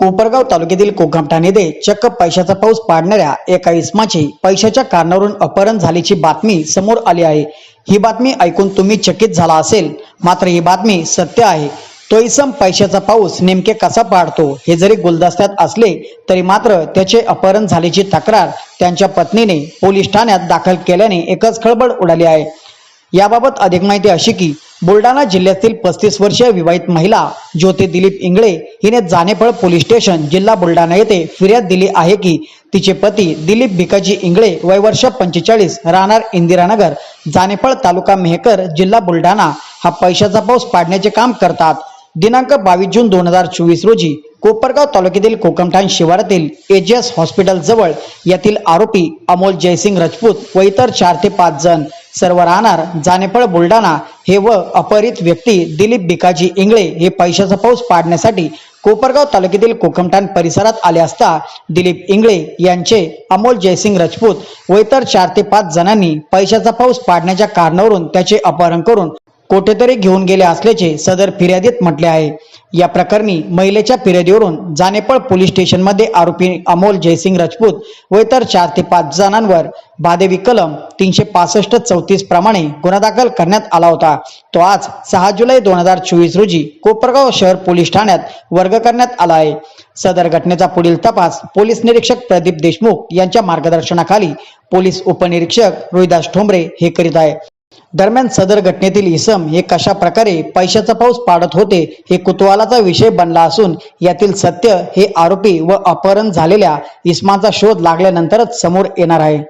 कोपरगाव तालुक्यातील कोकमठाण येथे चक्क पैशाचा पाऊस पाडणाऱ्या एका इसमाची पैशाच्या कारणावरून अपहरण झाल्याची बातमी समोर आली आहे. ही बातमी ऐकून तुम्ही चकित झाला असेल. मात्र ही बातमी सत्य आहे. तो इसम पैशाचा पाऊस नेमके कसा पाडतो हे जरी गुलदस्त्यात असले तरी मात्र त्याचे अपहरण झाल्याची तक्रार त्यांच्या पत्नीने पोलीस ठाण्यात दाखल केल्याने एकच खळबळ उडाली आहे. याबाबत अधिक माहिती अशी की बुलढाणा जिल्ह्यातील पस्तीस वर्षीय विवाहित महिला ज्योती दिलीप इंगळे हिने जानेफळ पोलीस स्टेशन जिल्हा बुलढाणा येथे फिर्याद दिली आहे की तिचे पती दिलीप भिकाजी इंगळे वय वर्ष पंचेचाळीस राहणार इंदिरानगर जानेफळ तालुका मेहकर जिल्हा बुलढाणा. हा पैशाचा पाऊस पाडण्याचे काम करतात. दिनांक बावीस जून दोन हजार चोवीस रोजी कोपरगाव तालुक्यातील कोकमठाण शिवारातील एजीएस हॉस्पिटल जवळ यातील आरोपी अमोल जयसिंग राजपूत व इतर चार ते पाच जण सर्व राहणार जानेफळ बुलडाणा हे व अपहरित व्यक्ती दिलीप भिकाजी इंगळे हे पैशाचा पाऊस पाडण्यासाठी कोपरगाव तालुक्यातील कोकमठाण परिसरात आले असता दिलीप इंगळे यांचे अमोल जयसिंग राजपूत व इतर चार ते पाच जणांनी पैशाचा पाऊस पाडण्याच्या कारणावरून त्याचे अपहरण करून कोठेतरी घेऊन गेले असल्याचे सदर फिर्यादीत म्हटले आहे. या प्रकरणी महिलेच्या फिर्यादीवरून जानेपळ पोलीस स्टेशनमध्ये आरोपी अमोल जयसिंग राजपूत व इतर चार ते पाच जणांवर भादेवी कलम तीनशे पासष्ट चौतीस प्रमाणे गुन्हा दाखल करण्यात आला होता. तो आज सहा जुलै दोन हजार चोवीस रोजी कोपरगाव शहर पोलीस ठाण्यात वर्ग करण्यात आला आहे. सदर घटनेचा पुढील तपास पोलीस निरीक्षक प्रदीप देशमुख यांच्या मार्गदर्शनाखाली पोलीस उपनिरीक्षक रोहिदास ठोंबरे हे करीत आहे. दरम्यान सदर घटनेतील इसम हे कशा प्रकारे पैशाचा पाऊस पाडत होते हे कुतूहलाचा विषय बनला असून यातील सत्य हे आरोपी व अपहरण झालेल्या इसमाचा शोध लागल्यानंतरच समोर येणार आहे.